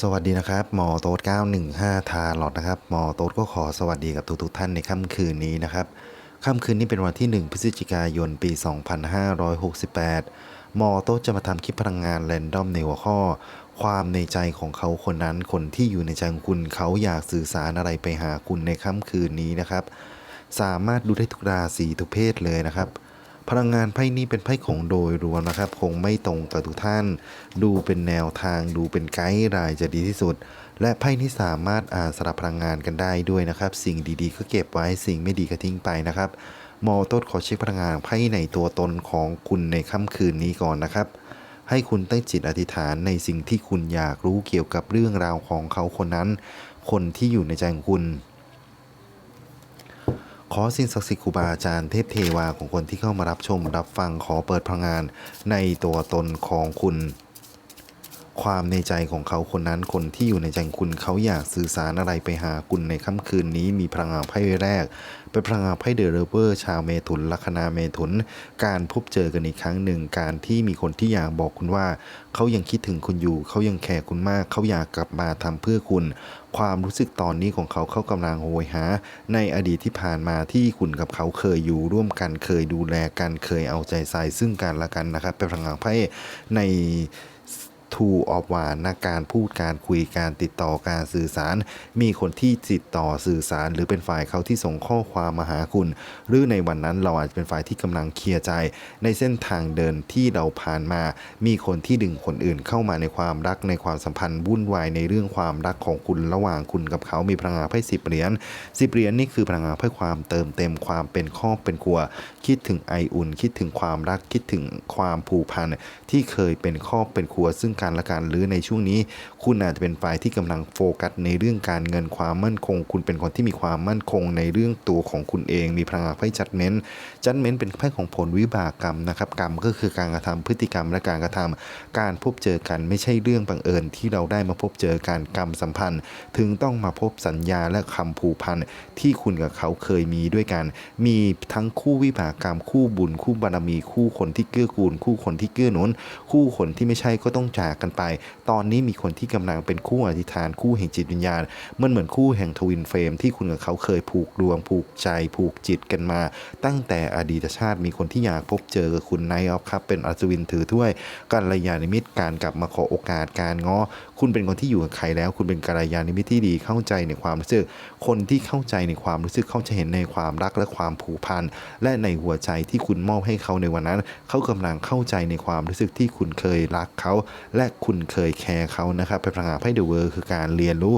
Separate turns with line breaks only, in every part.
สวัสดีนะครับหมอโต๊ด915 ทาหลอดนะครับหมอโต๊ดก็ขอสวัสดีกับทุกๆท่านในค่ำคืนนี้นะครับค่ำคืนนี้เป็นวันที่ 1 พฤศจิกายนปี 2568หมอโต๊ดจะมาทำคลิปพลังงานแรนดอมในหัวข้อ ความในใจของเขาคนนั้นคนที่อยู่ในใจของคุณเขาอยากสื่อสารอะไรไปหาคุณในค่ำคืนนี้นะครับ สามารถดูได้ทุกราศีทุกเพศเลยนะครับ พลังงานไพ่นี้เป็นไพ่ของโดยรวมนะครับ คงไม่ตรงกับทุกท่าน ดูเป็นแนวทางดูเป็นไกด์ไลน์จะดีที่สุด และไพ่นี้สามารถอ่านสลับพลังงานกันได้ด้วยนะครับ สิ่งดีๆ ก็เก็บไว้สิ่งไม่ดีก็ทิ้งไปนะครับมอต้นขอเช็คพลังงานไพ่ในตัวตนของคุณในค่ำคืนนี้ก่อนนะครับ ให้คุณตั้งจิตอธิษฐานในสิ่งที่คุณอยากรู้เกี่ยวกับเรื่องราวของเขาคนนั้น คนที่อยู่ในใจของคุณ ขอสิ่งศักดิ์สิทธิ์ครูบาอาจารย์เทพเทวาของคนที่เข้ามารับชมรับฟังขอเปิดพลังงานในตัวตนของคุณ ความในใจของเขาคนนั้นคนที่อยู่ในใจคุณเขาอยากสื่อสารอะไรไปหาคุณในค่ำคืนนี้มีพลังงานไพ่แรก เป็นพลังงานไพ่เดอะเรเวอร์ชาวเมถุนลัคนาเมถุน การพบเจอกันอีกครั้งหนึ่ง การที่มีคนที่อยากบอกคุณว่า เขายังคิดถึงคุณอยู่ เขายังแคร์คุณมาก เขาอยากกลับมาทำเพื่อคุณ ความรู้สึกตอนนี้ของเขาเขากำลังโหยหา ในอดีตที่ผ่านมาที่คุณกับเขาเคยอยู่ร่วมกันเคยดูแลกันเคยเอาใจใส่ซึ่งกันและกันนะครับเป็นพลังงานไพ่ใน ทูออฟวานนะการพูดการคุยการติดต่อการสื่อสาร มีคนที่ติดต่อสื่อสาร หรือเป็นฝ่ายเขาที่ส่งข้อความมาหาคุณ หรือในวันนั้นเราอาจจะเป็นฝ่ายที่กำลังเคลียร์ใจ ในเส้นทางเดินที่เราผ่านมา มีคนที่ดึงคนอื่นเข้ามาในความรักในความสัมพันธ์วุ่นวายในเรื่องความรักของคุณระหว่างคุณกับเขามีพลังงานไพ่สิบเหรียญสิบเหรียญนี่คือพลังงานไพ่ความเติมเต็มความเป็นครอบเป็นครัว คิดถึงไออุ่น คิดถึงความรักคิดถึงความผูกพันที่เคยเป็นครอบเป็นครัวซึ่งกันละกันหรือในช่วงนี้ คุณอาจจะเป็นฝ่ายที่กำลังโฟกัสในเรื่องการเงินความมั่นคง คุณเป็นคนที่มีความมั่นคงในเรื่องตัวของคุณเอง มีพลังงานไพ่จัดเม้นจัดเม้นเป็นไพ่ของผลวิบากกรรมนะครับกรรมก็คือการกระทำพฤติกรรมและการกระทำการพบเจอกันไม่ใช่เรื่องบังเอิญที่เราได้มาพบเจอการกรรมสัมพันธ์ ถึงต้องมาพบสัญญาและคำผูกพันที่คุณกับเขาเคยมีด้วยกัน มีทั้งคู่วิบากกรรมคู่บุญ คู่บารมีคู่คนที่เกื้อกูล คู่คนที่เกื้อหนุนคู่คนที่ไม่ใช่ก็ต้องจากกันไป ตอนนี้มีคนที่กำลังเป็นคู่อธิษฐานคู่แห่งจิตวิญญาณ มันเหมือนคู่แห่งทวินเฟรมที่คุณกับเขาเคยผูกดวงผูกใจผูกจิตกันมา ตั้งแต่อดีตชาติมีคนที่อยากพบเจอกับคุณไนออฟครับเป็นอัศวินถือถ้วยกัลยาณมิตรการกลับมาขอโอกาสการง้อ คุณเป็นคนที่อยู่กับใครแล้ว คุณเป็นกัลยาณมิตรที่ดีเข้าใจในความรู้สึก คนที่เข้าใจในความรู้สึกเขาจะเห็นในความรักและความผูกพันและในหัวใจที่คุณมอบให้เขาในวันนั้น เขากำลังเข้าใจในความรู้สึกที่คุณเคยรักเขา และคุณเคยแคร์เขานะครับเป็นพลังงานไพ่เดอะเวิร์คือการเรียนรู้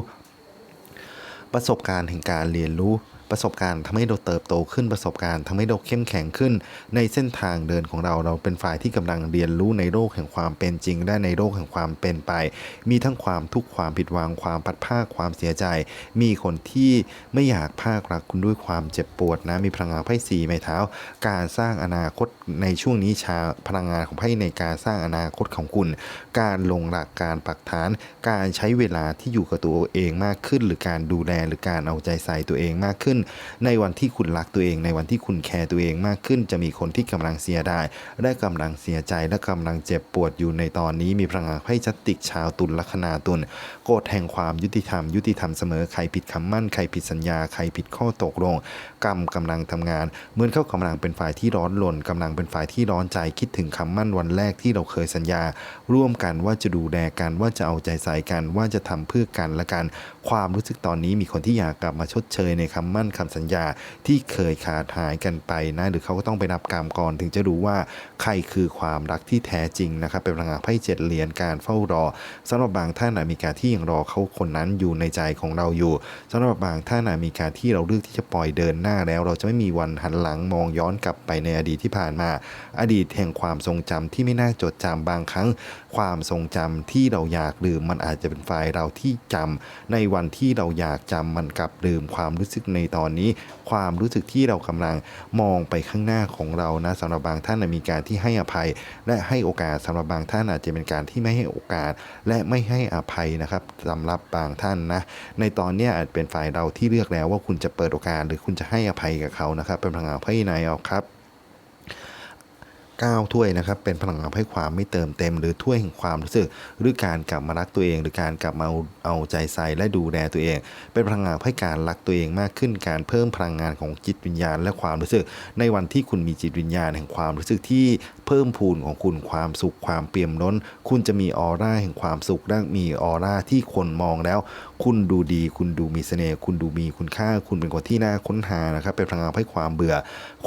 ประสบการณ์แห่งการเรียนรู้ ประสบการณ์ทำให้เราเติบโตขึ้นประสบการณ์ทำให้เราเข้มแข็งขึ้น ในเส้นทางเดินของเราเราเป็นฝ่ายที่กำลังเรียนรู้ในโลกแห่งความเป็นจริง และในโลกแห่งความเป็นไป มีทั้งความทุกข์ความผิดหวังความพัดภาคความเสียใจ มีคนที่ไม่อยากภาครักคุณด้วยความเจ็บปวดนะมีพลังงานไพ่สีไม้เท้า การสร้างอนาคตในช่วงนี้ชาพลังงานของไพ่ในการสร้างอนาคตของคุณ การลงหลักการปักฐาน การใช้เวลาที่อยู่กับตัวเองมากขึ้น หรือการดูแลหรือการเอาใจใส่ตัวเองมากขึ้น ในวันที่คุณรักตัวเอง ในวันที่คุณแคร์ตัวเองมากขึ้น จะมีคนที่กำลังเสียดายและกำลังเสียใจและกำลังเจ็บปวดอยู่ในตอนนี้ มีพลังงานไพ่จัตติกชาวตุลลัคนาตุลโกฎแห่งความยุติธรรม ยุติธรรมเสมอใครผิดคำมั่นใครผิดสัญญาใครผิดข้อตกลงกรรมกำลังทำงานเหมือนเขากำลังเป็นฝ่ายที่ร้อนรนกำลังเป็นฝ่ายที่ร้อนใจคิดถึงคำมั่นวันแรกที่เราเคยสัญญา ร่วมกันว่าจะดูแลกันว่าจะเอาใจใส่กันว่าจะทำเพื่อกันและกัน ความรู้สึกตอนนี้มีคนที่อยากกลับมาชดเชยในคำมั่นคำสัญญาที่เคยขาดหายกันไปนะหรือเขาก็ต้องไปนับกรรมก่อนถึงจะรู้ว่าใครคือความรักที่แท้จริงนะครับเป็นพลังงานไพ่เจ็ดเหรียญการเฝ้ารอสำหรับบางท่านอาจมีการที่ยังรอเขาคนนั้นอยู่ในใจของเราอยู่สำหรับบางท่านอาจมีการที่เราเลือกที่จะปล่อยเดินหน้าแล้ว เราจะไม่มีวันหันหลังมองย้อนกลับไปในอดีตที่ผ่านมาอดีตแห่งความทรงจำที่ไม่น่าจดจำบางครั้ง ความทรงจำที่เราอยากลืมมันอาจจะเป็นฝ่ายเราที่จำในวันที่เราอยากจำมันกลับลืมความรู้สึกในตอนนี้ ความรู้สึกที่เรากำลังมองไปข้างหน้าของเรานะสำหรับบางท่านมีการที่ให้อภัย และให้โอกาสสำหรับบางท่านอาจจะเป็นการที่ไม่ให้โอกาส และไม่ให้อภัยนะครับสำหรับบางท่านนะในตอนนี้อาจเป็นฝ่ายเราที่เลือกแล้วว่าคุณจะเปิดโอกาสหรือคุณจะให้อภัยกับเขานะครับ เป็นพลังงานไพ่ในเอาครับ 9 ถ้วยนะครับ เป็นพลังงานให้ความไม่เติมเต็ม หรือถ้วยแห่งความรู้สึกหรือการกลับมารักตัวเอง หรือการกลับมาเอาเอาใจใส่และดูแลตัวเอง เป็นพลังงานให้การรักตัวเองมากขึ้น การเพิ่มพลังงานของจิตวิญญาณ และความรู้สึก ในวันที่คุณมีจิตวิญญาณแห่งความรู้สึกที่เพิ่มพูนของคุณความสุขความเปี่ยมล้น คุณจะมีออร่าแห่งความสุขและมีออร่าที่คนมองแล้วคุณดูดี คุณดูมีเสน่ห์คุณดูมีคุณค่า คุณเป็นคนที่น่าค้นหานะครับเป็นพลังงานให้ความเบื่อ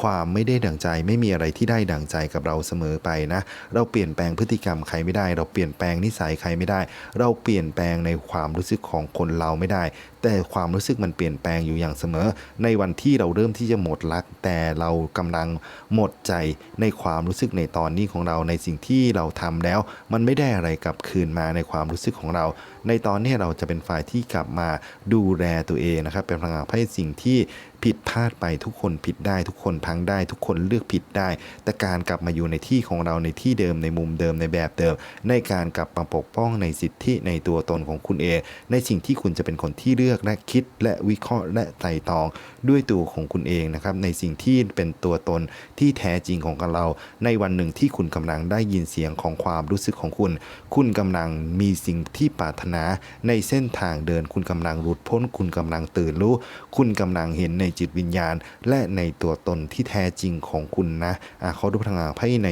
ความไม่ได้ดั่งใจ ไม่มีอะไรที่ได้ดั่งใจกับเราเสมอไปนะ เราเปลี่ยนแปลงพฤติกรรมใครไม่ได้ เราเปลี่ยนแปลงนิสัยใครไม่ได้ เราเปลี่ยนแปลงในความรู้สึกของคนเราไม่ได้ แต่ความรู้สึกมันเปลี่ยนแปลงอยู่อย่างเสมอ ในวันที่เราเริ่มที่จะหมดรัก แต่เรากำลังหมดใจในความรู้สึกในตอนนี้ของเราในสิ่งที่เราทำแล้ว มันไม่ได้อะไรกลับคืนมาในความรู้สึกของเรา ในตอนนี้เราจะเป็นฝ่ายที่กลับมาดูแลตัวเองนะครับ เป็นพลังงานให้สิ่งที่ผิดพลาดไปทุกคนผิดได้ทุกคนพังได้ ทุกคนเลือกผิดได้ แต่การกลับมาอยู่ในที่ของเราในที่เดิมในมุมเดิมในแบบเดิม ในการกลับมาปกป้องในสิทธิในตัวตนของคุณเองในสิ่งที่คุณจะเป็นคนที่เลือกและคิดและวิเคราะห์และไตร่ตรองด้วยตัวของคุณเองนะครับในสิ่งที่เป็นตัวตนที่แท้จริงของเรา ในวันหนึ่งที่คุณกำลังได้ยินเสียงของความรู้สึกของคุณ คุณกำลังมีสิ่งที่ปรารถนาในเส้นทางเดิน คุณกำลังหลุดพ้น คุณกำลังตื่นรู้ คุณกำลังเห็นในจิตวิญญาณ และในตัวตนที่แท้จริงของคุณนะอะเขาดูพลังงานไพ่ใน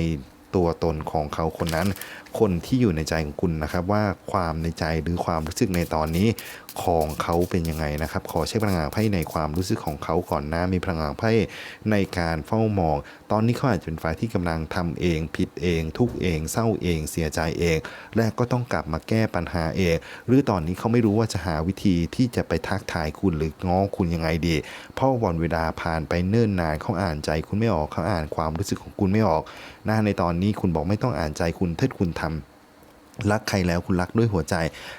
ตัวตนของเขาคนนั้น คนที่อยู่ในใจของคุณนะครับว่าความในใจหรือความรู้สึกในตอนนี้ ของเขาเป็นยังไงนะครับ ขอใช้พลังงานไพ่ในความรู้สึกของเขาก่อนนะมีพลังงานไพ่ในการเฝ้ามอง ตอนนี้เขาอาจจะเป็นฝ่ายที่กำลังทำเอง ผิดเอง ทุกเอง เศร้าเอง เสียใจเอง และก็ต้องกลับมาแก้ปัญหาเอง หรือตอนนี้เขาไม่รู้ว่าจะหาวิธีที่จะไปทักทายคุณหรือง้อคุณยังไงดีเพราะวันเวลาผ่านไปเนิ่นนานเขาอ่านใจคุณไม่ออกเขาอ่านความรู้สึกของคุณไม่ออกนะในตอนนี้คุณบอกไม่ต้องอ่านใจคุณถ้าคุณทำ รักใครแล้วคุณรักด้วยหัวใจ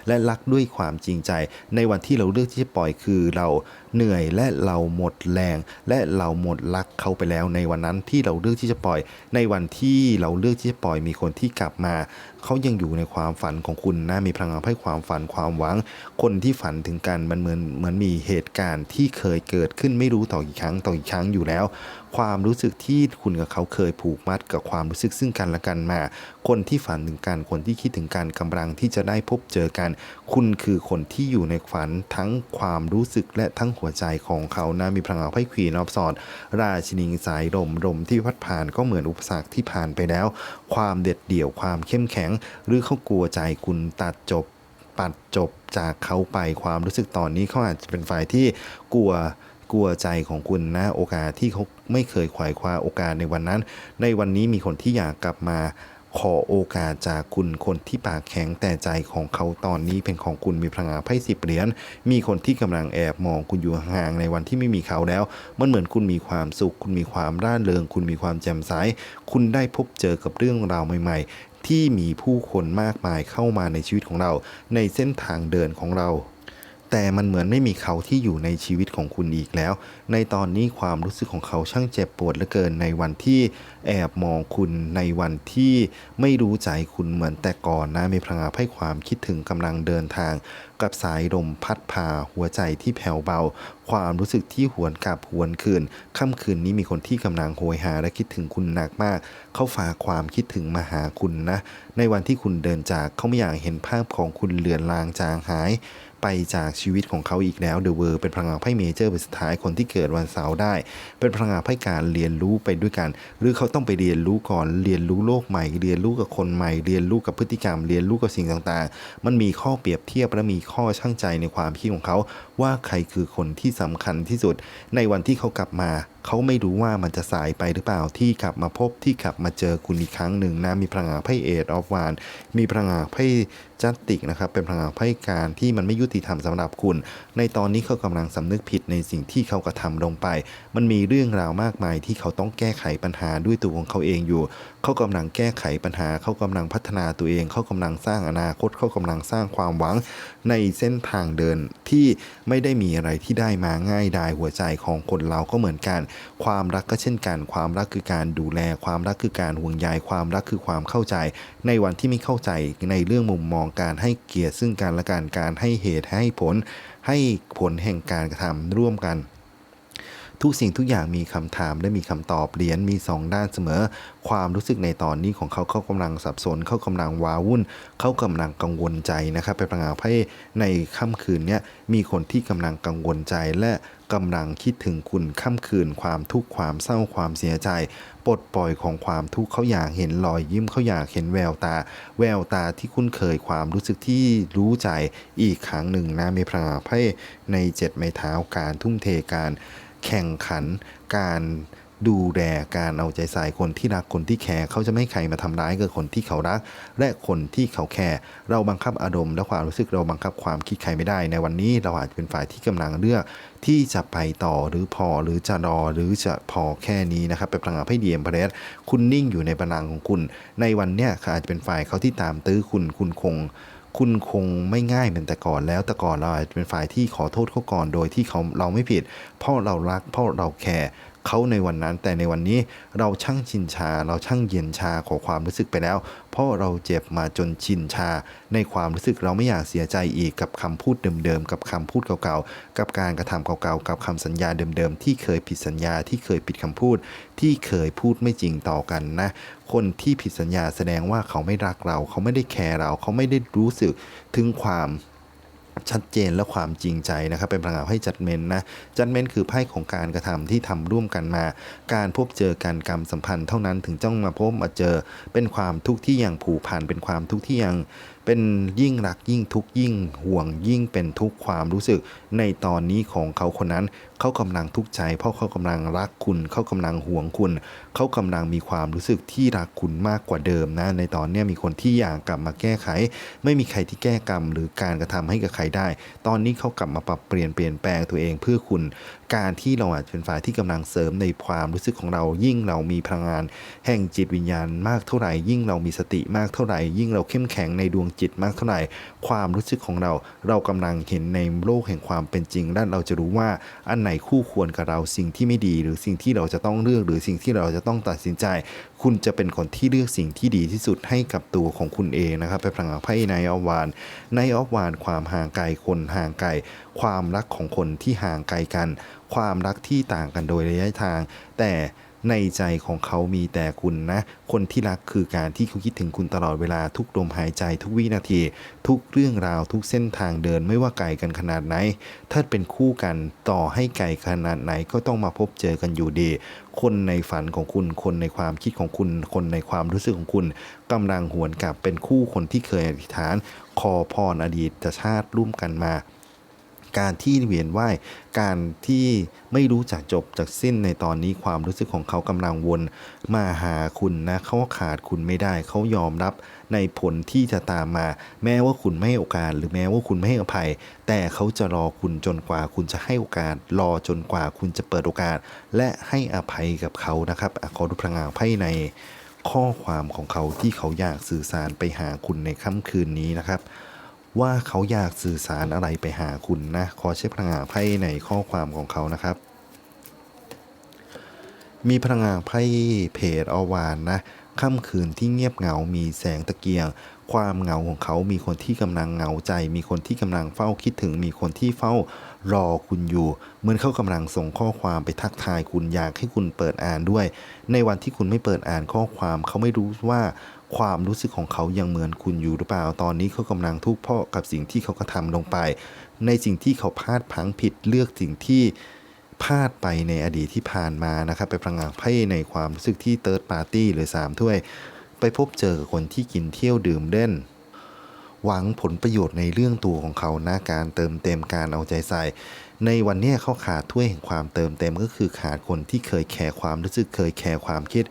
และรักด้วยความจริงใจ ในวันที่เราเลือกที่จะปล่อยคือเรา เหนื่อยและเราหมดแรง และเราหมดรักเขาไปแล้ว ในวันนั้นที่เราเลือกที่จะปล่อย ในวันที่เราเลือกที่จะปล่อยมีคนที่กลับมา เขายังอยู่ในความฝันของคุณนะมีพลังงานให้ความฝันความหวัง คนที่ฝันถึงกันมันเหมือนเหมือนมีเหตุการณ์ที่เคยเกิดขึ้นไม่รู้ต่อกี่ครั้งต่อกี่ครั้งอยู่แล้ว ความรู้สึกที่คุณกับเขาเคยผูกมัดกับความรู้สึกซึ่งกันและกันมา คนที่ฝันถึงกันคนที่คิดถึงกันกำลังที่จะได้พบเจอกัน คุณคือคนที่อยู่ในฝันทั้งความรู้สึกและทั้งหัวใจของเขานะมีพลังงาไพ่ควีนอฟสอดราชินีสายลมลมที่พัดผ่านก็เหมือนอุปสรรคที่ผ่านไปแล้ว ความเด็ดเดี่ยวความเข้มแข็ง หรือเขากลัวใจคุณตัดจบปัดจบจากเขาไปความรู้สึกตอนนี้เขาอาจจะเป็นฝ่ายที่กลัวกลัวใจของคุณนะโอกาสที่เขาไม่เคยขวายคว้าโอกาสในวันนั้น ในวันนี้มีคนที่อยากกลับมา ขอโอกาสจากคุณคนที่ปากแข็งแต่ใจของเขาตอนนี้เป็นของคุณมีพลังงานไพ่สิบเหรียญมีคนที่กำลังแอบมองคุณอยู่ห่างในวันที่ไม่มีเขาแล้ว มันเหมือนคุณมีความสุข คุณมีความร่าเริง คุณมีความแจ่มใสคุณได้พบเจอกับเรื่องราวใหม่ ๆ ที่มีผู้คนมากมายเข้ามาในชีวิตของเรา ในเส้นทางเดินของเรา แต่มันเหมือนไม่มีเขาที่อยู่ในชีวิตของคุณอีกแล้ว ในตอนนี้ความรู้สึกของเขาช่างเจ็บปวดเหลือเกินในวันที่แอบมองคุณในวันที่ไม่รู้ใจคุณเหมือนแต่ก่อนนะมีพลังให้ความคิดถึงกำลังเดินทาง กับสายลมพัดพาหัวใจที่แผ่วเบา ความรู้สึกที่หวนกลับหวนคืนค่ำคืนนี้มีคนที่กำลังโหยหาและคิดถึงคุณหนักมาก เขาฝากความคิดถึงมาหาคุณนะ ในวันที่คุณเดินจากเขาไม่อยากเห็นภาพของคุณเลือนลางจางหาย ไปจากชีวิตของเขาอีกแล้วเดอะเวอร์เป็นพลังงานไพ่เมเจอร์เป็นสุดท้ายคนที่เกิดวันเสาร์ได้ เป็นพลังงานไพ่การเรียนรู้ไปด้วยกัน หรือเขาต้องไปเรียนรู้ก่อนเรียนรู้โลกใหม่ เรียนรู้กับคนใหม่ เรียนรู้กับพฤติกรรม เรียนรู้กับสิ่งต่างๆ มันมีข้อเปรียบเทียบและมีข้อช่างใจในความคิดของเขา ว่าใครคือคนที่สำคัญที่สุด ในวันที่เขากลับมาเขาไม่รู้ว่ามันจะสายไปหรือเปล่าที่กลับมาพบที่กลับมาเจอคุณอีกครั้งหนึ่งนะมีพลังงานไพ่เอทออฟวานมีพลังงานไพ่จัตติกนะครับเป็นพลังงานไพ่การที่มันไม่ยุติธรรมสำหรับคุณ ในตอนนี้เขากำลังสำนึกผิดในสิ่งที่เขากระทำลงไป มันมีเรื่องราวมากมายที่เขาต้องแก้ไขปัญหาด้วยตัวของเขาเองอยู่ เขากำลังแก้ไขปัญหา เขากำลังพัฒนาตัวเอง เขากำลังสร้างอนาคต เขากำลังสร้างความหวัง ในเส้นทางเดินที่ไม่ได้มีอะไรที่ได้มาง่ายดายหัวใจของคนเราก็เหมือนกัน ความรักก็เช่นกัน ความรักคือการดูแล ความรักคือการห่วงใย ความรักคือความเข้าใจ ในวันที่ไม่เข้าใจในเรื่องมุมมองการให้เกียรติซึ่งกันและกัน การให้เหตุให้ผลให้ผลแห่งการกระทำร่วมกัน ทุกสิ่งทุกอย่างมีคำถามและมีคำตอบเหรียญมีสองด้านเสมอ ความรู้สึกในตอนนี้ของเขาเขากำลังสับสน เขากำลังว้าวุ่น เขากำลังกังวลใจนะครับไปประงาไพ่ในค่ำคืนนี้มีคนที่กำลังกังวลใจและกำลังคิดถึงคุณค่ำคืนความทุกข์ความเศร้าความเสียใจ ปลดปล่อยของความทุกข์เขาอยากเห็นรอยยิ้มเขาอยากเห็นแววตา แววตาที่คุ้นเคยความรู้สึกที่รู้ใจอีกครั้งหนึ่งนะมีพลังไพ่ในเจ็ดไม้เท้าการทุ่มเทการ แข่งขันการดูแลการเอาใจใส่คนที่รักคนที่แคร์เขาจะไม่ให้ใครมาทำร้ายกับคนที่เขารัก และคนที่เขาแคร์เราบังคับอารมณ์และความรู้สึกเราบังคับความคิดใครไม่ได้ ในวันนี้เราอาจจะเป็นฝ่ายที่กำลังเลือกที่จะไปต่อหรือพอหรือจะรอหรือจะพอแค่นี้นะครับเป็นพลังงานให้ดีเอ็มเพรสคุณนิ่งอยู่ในพลังของคุณ ในวันเนี้ยอาจจะเป็นฝ่ายเขาที่ตามตื้อคุณคุณคง คุณคงไม่ง่ายเหมือนแต่ก่อนแล้วแต่ก่อนเราอาจจะเป็นฝ่ายที่ขอโทษเขาก่อนโดยที่เขาเราไม่ผิด เพราะเรารักเพราะเราแคร์ เขาในวันนั้น แต่ในวันนี้เราช่างชินชา เราช่างเย็นชาของความรู้สึกไปแล้ว เพราะเราเจ็บมาจนชินชา ในความรู้สึกเราไม่อยากเสียใจอีกกับคำพูดเดิมๆกับคำพูดเก่าๆ กับการกระทำเก่าๆ กับคำสัญญาเดิมๆ ที่เคยผิดสัญญาที่เคยผิดคำพูด ที่เคยพูดไม่จริงต่อกันนะ คนที่ผิดสัญญาแสดงว่าเขาไม่รักเรา เขาไม่ได้แคร์เรา เขาไม่ได้รู้สึกถึงความ ชัดเจนและความจริงใจนะครับ เป็นพลังงานให้จัดเมนนะจัดเมนคือไพ่ของการกระทำที่ทำร่วมกันมา การพบเจอการกรรมสัมพันธ์เท่านั้นถึงจ้องมาพบมาเจอ เป็นความทุกข์ที่ยังผูกพันเป็นความทุกข์ที่ยัง เป็นยิ่งรักยิ่งทุกข์ยิ่งห่วงยิ่งเป็นทุกความรู้สึก ในตอนนี้ของเขาคนนั้น เขากำลังทุกข์ใจ เพราะเขากำลังรักคุณ เขากำลังห่วงคุณ เขากำลังมีความรู้สึกที่รักคุณมากกว่าเดิมนะ ในตอนนี้มีคนที่อยากกลับมาแก้ไข ไม่มีใครที่แก้กรรม หรือการกระทำให้กับใครได้ ตอนนี้เขากลับมาปรับเปลี่ยนเปลี่ยนแปลงตัวเองเพื่อคุณการที่เราอาจเป็นฝ่ายที่กำลังเสริมในความรู้สึกของเรา ยิ่งเรามีพลังงาน แห่งจิตวิญญาณมากเท่าไหร่ ยิ่งเรามีสติมากเท่าไหร่ ยิ่งเราเข้มแข็งในดวงจิตมากเท่าไหร่ ความรู้สึกของเรา เรากำลังเห็นในโลกแห่งความเป็นจริงและเราจะรู้ว่าอันไหนคู่ควรกับเราสิ่งที่ไม่ดี หรือสิ่งที่เราจะต้องเลือกหรือสิ่งที่เราจะต้องตัดสินใจ คุณจะเป็นคนที่เลือกสิ่งที่ดีที่สุดให้กับตัวของคุณเองนะครับไปพลังงานไพ่ในออฟวานในออฟวานความห่างไกลคนห่างไกลความรักของคนที่ห่างไกลกัน ความรักที่ต่างกันโดยระยะทาง แต่ในใจของเขามีแต่คุณนะ คนที่รักคือการที่เขาคิดถึงคุณตลอดเวลาทุกลมหายใจทุกวินาที ทุกเรื่องราวทุกเส้นทางเดินไม่ว่าไกลกันขนาดไหน ถ้าเป็นคู่กันต่อให้ไกลขนาดไหนก็ต้องมาพบเจอกันอยู่ดี คนในฝันของคุณ คนในความคิดของคุณ คนในความรู้สึกของคุณกำลังหวนกลับเป็นคู่คนที่เคยอธิษฐาน ขอพรอดีตชาติร่วมกันมา การที่เวียนว่ายการที่ไม่รู้จักจบจากสิ้นในตอนนี้ความรู้สึกของเขากำลังวนมาหาคุณนะเขาขาดคุณไม่ได้ เขายอมรับในผลที่จะตามมา แม้ว่าคุณไม่ให้โอกาส หรือแม้ว่าคุณไม่ให้อภัย แต่เขาจะรอคุณจนกว่าคุณจะให้โอกาส รอจนกว่าคุณจะเปิดโอกาส และให้อภัยกับเขานะครับอขอดูพลังงานไพ่ในข้อความของเขาที่เขาอยากสื่อสารไปหาคุณในค่ำคืนนี้นะครับ ว่าเขาอยากสื่อสารอะไรไปหาคุณนะ ขอเช็คพลังงานไพ่ในข้อความของเขานะครับ มีพลังงานไพ่เพจอวานนะค่ำคืนที่เงียบเหงา มีแสงตะเกียง ความเหงาของเขามีคนที่กำลังเหงาใจ มีคนที่กำลังเฝ้าคิดถึง มีคนที่เฝ้ารอคุณอยู่เหมือนเขากำลังส่งข้อความไปทักทายคุณอยากให้คุณเปิดอ่านด้วย ในวันที่คุณไม่เปิดอ่านข้อความเขาไม่รู้ว่าความรู้สึกของเขายังเหมือนคุณอยู่หรือเปล่า ตอนนี้เขากำลังทุกข์เพราะกับสิ่งที่เขากระทำลงไป ในสิ่งที่เขาพลาดพังผิดเลือกสิ่งที่พลาดไปในอดีตที่ผ่านมานะครับ ไปพลังงานไพ่ในความรู้สึกที่เติร์ดปาร์ตี้หรือสามถ้วย พบเจอกับคนที่กินเที่ยวดื่มเล่น หวังผลประโยชน์ในเรื่องตัวของเขานะการเติมเต็มการเอาใจใส่ ในวันนี้เขาขาดถ้วยแห่งความเติมเต็มก็คือขาดคนที่เคยแคร์ความรู้สึกเคยแคร์ความคิด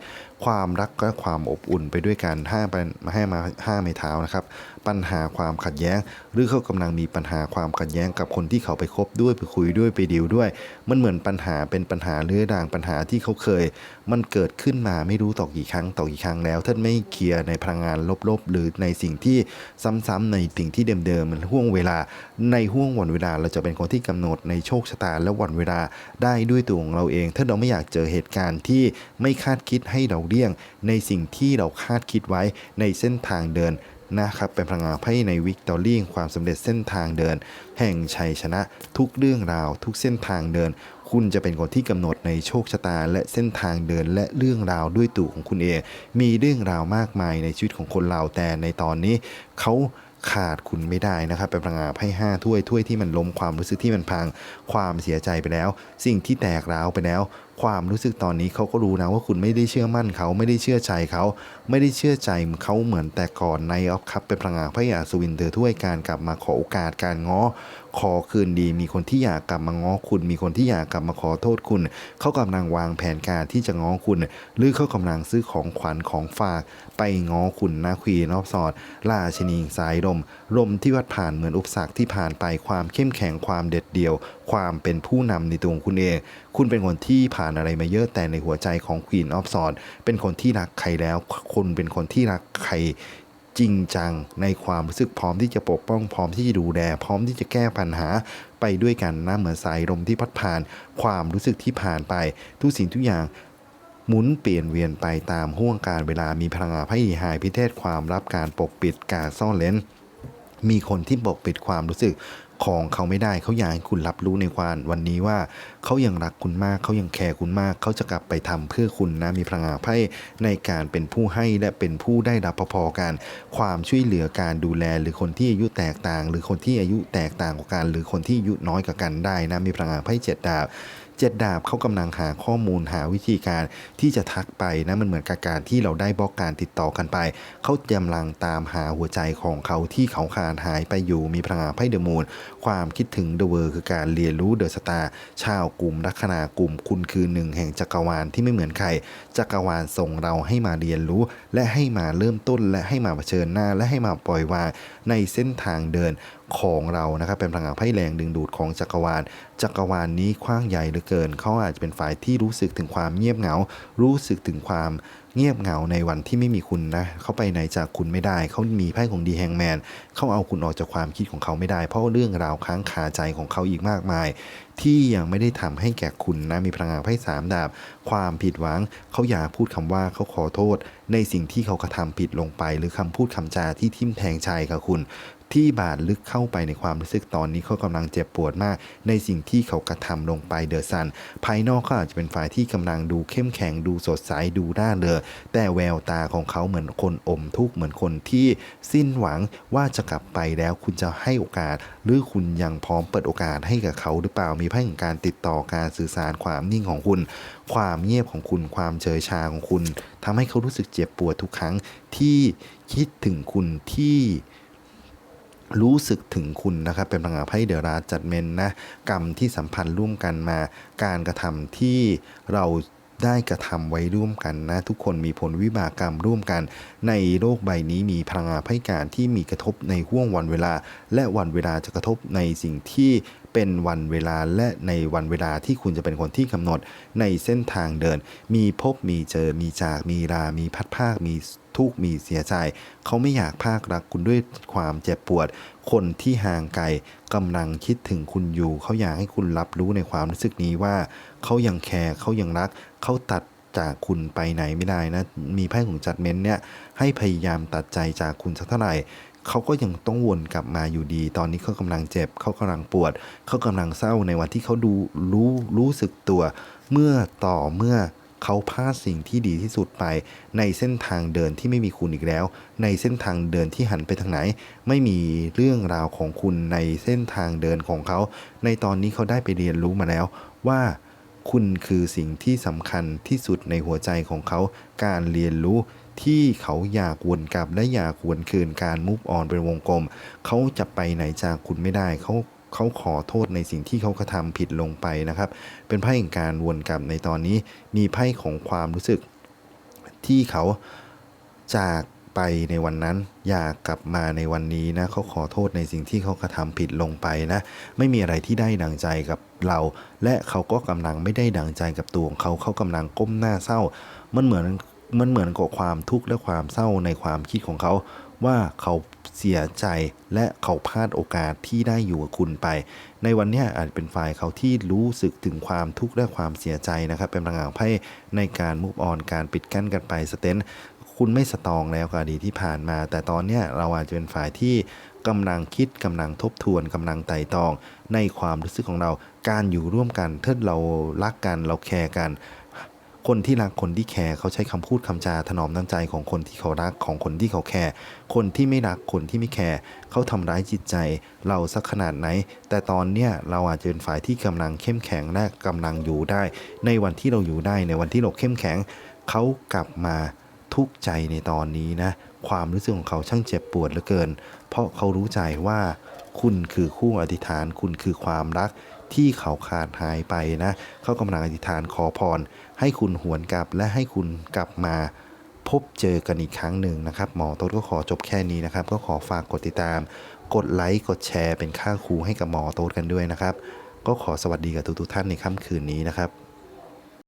ความรักและความอบอุ่นไปด้วยกันห้าไปมาให้มาห้าไม้เท้านะครับ ปัญหาความขัดแย้ง หรือเขากำลังมีปัญหาความขัดแย้งกับคนที่เขาไปคบด้วยไปคุยด้วยไปดีลด้วย มันเหมือนปัญหาเป็นปัญหาเรื้อรังปัญหาที่เขาเคย มันเกิดขึ้นมาไม่รู้ต่อกี่ครั้งต่อกี่ครั้งแล้ว ท่านไม่เคลียร์ในพลังงานลบๆ หรือในสิ่งที่ซ้ำๆในสิ่งที่เดิมๆมันห่วงเวลาในห่วงวันเวลาเราจะเป็นคนที่กำหนดในโชคชะตาและวันเวลาได้ด้วยตัวของเราเอง ถ้าเราไม่อยากเจอเหตุการณ์ที่ไม่คาดคิดให้เราเลี่ยง ในสิ่งที่เราคาดคิดไว้ในเส้นทางเดินนะครับเป็นพลังงานไพ่ในวิกตอรี่ความสำเร็จเส้นทางเดิน แห่งชัยชนะ ทุกเรื่องราว ทุกเส้นทางเดิน คุณจะเป็นคนที่กำหนดในโชคชะตา และเส้นทางเดิน และเรื่องราวด้วยตัวของคุณเอง มีเรื่องราวมากมายในชีวิตของคนเราแต่ในตอนนี้เขาขาดคุณไม่ได้นะครับเป็นพลังงานไพ่ห้าถ้วยถ้วยที่มันล้มความรู้สึกที่มันพัง ความเสียใจไปแล้ว สิ่งที่แตกร้าวไปแล้ว ความรู้สึกตอนนี้เขาก็รู้นะว่าคุณไม่ได้เชื่อมั่นเขาไม่ได้เชื่อใจเขาไม่ได้เชื่อใจเขาเหมือนแต่ก่อนในออฟคัพเป็นพลังงานพระยาสวินเธอถ้วยการกลับมาขอโอกาสการง้อขอคืนดี มีคนที่อยากกลับมาง้อคุณ มีคนที่อยากกลับมาขอโทษคุณ เขากำลังวางแผนการที่จะง้อคุณ หรือเขากำลังซื้อของขวัญของฝาก ไปง้อคุณนะควีนอฟสอดราชินีสายลมลมที่วัดผ่านเหมือนอุปสรรคที่ผ่านไปความเข้มแข็งความเด็ดเดี่ยว ความเป็นผู้นำในตัวคุณเอง คุณเป็นคนที่ผ่านอะไรมาเยอะแต่ในหัวใจของควีนออฟสอดเป็นคนที่รักใครแล้วคุณเป็นคนที่รักใคร จริงจังในความรู้สึกพร้อมที่จะปกป้องพร้อมที่จะดูแลพร้อมที่จะแก้ปัญหาไปด้วยกันนะเหมือนสายลมที่พัดผ่าน ความรู้สึกที่ผ่านไป ทุกสิ่งทุกอย่างหมุนเปลี่ยนเวียนไปตามห่วงการเวลามีพลังงานไพ่หายพิเทศความรับการปกปิดการซ่อนเลนมีคนที่ปกปิดความรู้สึก ของเขาไม่ได้เขาอยากให้คุณรับรู้ในความวันนี้ว่าเขายังรักคุณมากเขายังแคร์คุณมากเขาจะกลับไปทำเพื่อคุณนะมีพลังงานไพ่ในการเป็นผู้ให้และเป็นผู้ได้รับพอๆกัน ความช่วยเหลือการดูแล หรือคนที่อายุแตกต่าง หรือคนที่อายุแตกต่างกว่ากัน หรือคนที่อายุน้อยกว่ากันได้นะมีพลังงานไพ่เจ็ดดาบ เจ็ดดาบเขากำลังหาข้อมูลหาวิธีการที่จะทักไปนะมันเหมือนกับการที่เราได้บล็อกการติดต่อกันไป เขากำลังตามหาหัวใจของเขาที่เขาขาดหายไปอยู่มีพลังงานไพ่เดอะมูน ความคิดถึงเดอะเวอร์คือการเรียนรู้เดอะสตาร์ชาวกลุ่มลัคนากลุ่มคุณคือหนึ่งแห่งจักรวาลที่ไม่เหมือนใคร จักรวาลส่งเราให้มาเรียนรู้ และให้มาเริ่มต้น และให้มาเผชิญหน้า และให้มาปล่อยวางในเส้นทางเดินของเรานะครับเป็นพลังงานไพ่แรงดึงดูดของจักรวาล จักรวาลนี้กว้างใหญ่เหลือเกิน เขาอาจจะเป็นฝ่ายที่รู้สึกถึงความเงียบเหงา รู้สึกถึงความ เงียบเหงาในวันที่ไม่มีคุณนะเขาไปไหนจากคุณไม่ได้ เขามีไพ่ของดีแฮงแมนเขาเอาคุณออกจากความคิดของเขาไม่ได้ เพราะเรื่องราวค้างคาใจของเขาอีกมากมาย ที่ยังไม่ได้ทำให้แก่คุณนะมีพลังงานไพ่สามดาบ ความผิดหวังเขาอยากพูดคำว่าเขาขอโทษ ในสิ่งที่เขากระทำผิดลงไป หรือคำพูดคำจาที่ทิ่มแทงใจกับคุณ ที่บาดลึกเข้าไปในความรู้สึกตอนนี้เขากำลังเจ็บปวดมาก ในสิ่งที่เขากระทำลงไปเดอะซัน ภายนอกเขาอาจจะเป็นฝ่ายที่กำลังดูเข้มแข็งดูสดใสดูร่าเริงแต่แววตาของเขาเหมือนคนอมทุกข์เหมือนคนที่สิ้นหวังว่าจะกลับไปแล้วคุณจะให้โอกาส หรือคุณยังพร้อมเปิดโอกาสให้กับเขาหรือเปล่ามีไพ่ของการติดต่อการสื่อสารความนิ่งของคุณ ความเงียบของคุณความเฉยชาของคุณทำให้เขารู้สึกเจ็บปวดทุกครั้งที่คิดถึงคุณที่ รู้สึกถึงคุณนะครับเป็นพลังงานไพ่เดราจัดเมนนะกรรมที่สัมพันธ์ร่วมกันมา การกระทำที่เราได้กระทำไว้ร่วมกันนะทุกคนมีผลวิบากกรรมร่วมกัน ในโลกใบนี้มีพลังงานไพ่การที่มีกระทบในห่วงวันเวลา และวันเวลาจะกระทบในสิ่งที่ เป็นวันเวลาและในวันเวลาที่คุณจะเป็นคนที่กำหนดในเส้นทางเดิน มีพบมีเจอมีจากมีรา มีพัดภาค มีทุกมีเสียใจ เขาไม่อยากภาครักคุณด้วยความเจ็บปวด คนที่ห่างไกลกำลังคิดถึงคุณอยู่ เขาอยากให้คุณรับรู้ในความรู้สึกนี้ว่า เขายังแคร์เขายังรัก เขาตัดจากคุณไปไหนไม่ได้นะ มีไพ่ของจัดเม้นเนี่ยให้พยายามตัดใจจากคุณสักเท่าไหร่ เขาก็ยังต้องวนกลับมาอยู่ดี ตอนนี้เขากำลังเจ็บ เขากำลังปวด เขากำลังเศร้าในวันที่เขาดูรู้รู้สึกตัว เมื่อต่อเมื่อเขาพลาดสิ่งที่ดีที่สุดไป ในเส้นทางเดินที่ไม่มีคุณอีกแล้ว ในเส้นทางเดินที่หันไปทางไหน ไม่มีเรื่องราวของคุณในเส้นทางเดินของเขา ในตอนนี้เขาได้ไปเรียนรู้มาแล้วว่าคุณคือสิ่งที่สำคัญที่สุดในหัวใจของเขา การเรียนรู้ ที่เขาอยากวนกลับและอยากวนคืนการมุฟออนเป็นวงกลม เขาจะไปไหนจากคุณไม่ได้เขาเขาขอโทษในสิ่งที่เขากระทำผิดลงไปนะครับ เป็นไพ่แห่งการวนกลับในตอนนี้ มีไพ่ของความรู้สึก ที่เขาจากไปในวันนั้นอยากกลับมาในวันนี้นะเขาขอโทษในสิ่งที่เขากระทำผิดลงไปนะไม่มีอะไรที่ได้ดังใจกับเรา และเขาก็กำลังไม่ได้ดังใจกับตัวของเขาเขากำลังก้มหน้าเศร้า มันเหมือน มันเหมือนกับความทุกข์และความเศร้าในความคิดของเขา ว่าเขาเสียใจและเขาพลาดโอกาสที่ได้อยู่กับคุณไป ในวันนี้อาจเป็นฝ่ายเขาที่รู้สึกถึงความทุกข์และความเสียใจนะครับ เป็นพลังงานไพ่ในการมุฟออนการปิดกั้นกันไปสเตนคุณไม่สตองแล้วกับอดีตที่ผ่านมา แต่ตอนนี้เราอาจจะเป็นฝ่ายที่กำลังคิดกำลังทบทวนกำลังไต่ตอง ในความรู้สึกของเราการอยู่ร่วมกันถ้าเรารักกันเราแคร์กัน คนที่รักคนที่แคร์เขาใช้คำพูดคำจาถนอมน้ำใจของคนที่เขารักของคนที่เขาแคร์คนที่ไม่รักคนที่ไม่แคร์เขาทำร้ายจิตใจ เราสักขนาดไหน แต่ตอนเนี้ยเราอาจจะเป็นฝ่ายที่กำลังเข้มแข็งและกำลังอยู่ได้ ในวันที่เราอยู่ได้ในวันที่เราเข้มแข็งเขากลับมาทุกข์ใจในตอนนี้นะ ความรู้สึกของเขาช่างเจ็บปวดเหลือเกิน เพราะเขารู้ใจว่าคุณคือคู่อธิษฐาน คุณคือความรักที่เขาขาดหายไปนะ เขากำลังอธิษฐานขอพร ให้คุณหวนกลับและให้คุณกลับมาพบเจอกันอีกครั้งหนึ่งนะครับ หมอโต๊ดก็ขอจบแค่นี้นะครับ ก็ขอฝากกดติดตาม กดไลค์กดแชร์เป็นค่าครูให้กับหมอโต๊ดกันด้วยนะครับ ก็ขอสวัสดีกับทุกๆท่านในค่ำคืนนี้นะครับ